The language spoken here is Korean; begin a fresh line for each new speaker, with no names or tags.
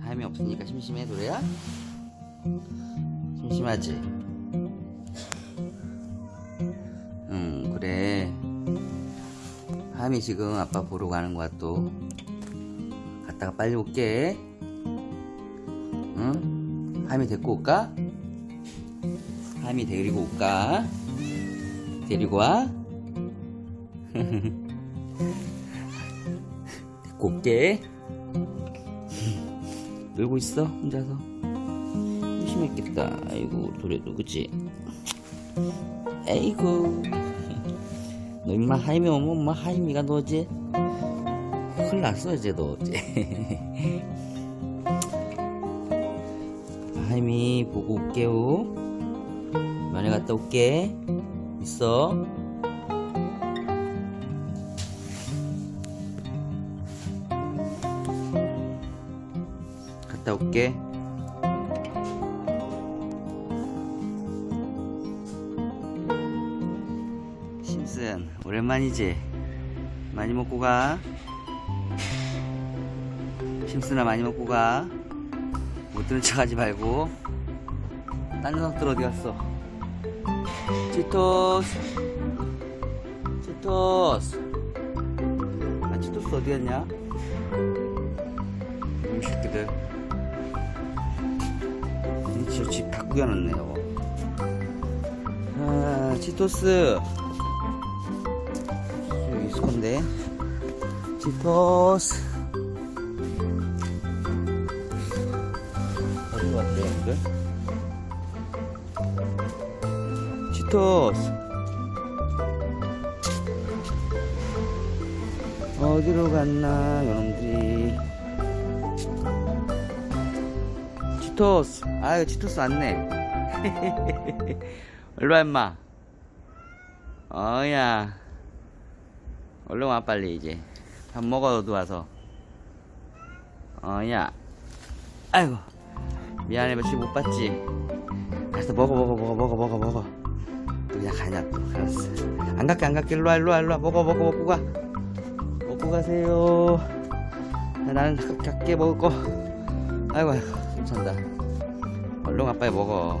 하임이 없으니까 심심해 도래야? 심심하지? 응 그래 하임이 지금 아빠 보러 가는 거야 또 갔다가 빨리 올게 응? 하임이 데리고 올까? 하임이 데리고 올까? 데리고 와? 데리고 올게 놀고 있어 혼자서? 심심했겠다. 아이고 도래도 그치? 에이구. 너 임마 하임이 오면 엄마 하임이가 너지 큰일 났어 이제 너 어제. 하임이 보고 올게요. 면회 갔다 올게. 있어 갔다 올게. 심슨 오랜만이지? 많이 먹고 가. 심슨아 많이 먹고 가 못 들은 척 하지 말고. 딴 녀석들 어디 갔어? 치토스. 치토스. 아 치토스 어디 갔냐? 이 새끼들 진짜 집다 꾸겨놨네 요 아 치토스. 여기 있을 건데. 치토스. 어디로 갔대 형들? 치토스. 어디로 갔나 요놈들이 치토스. 아유 치토스 왔네. 일로와 임마? 어야. 얼른 와 빨리 이제. 밥 먹어 너도 와서. 어야. 아이고. 미안해 며칠 못 봤지? 알았어 먹어 먹어 먹어 먹어 먹어 먹어. 또 그냥 가냐 또. 알았어. 안 갈게 안 갈게. 일로와 일로와 일로와. 먹어 먹어 먹고 가. 먹고 가세요. 야, 나는 가- 갈게 먹을 거. 아이고 아이고 숨 찬다. 얼른 와 빨리 먹어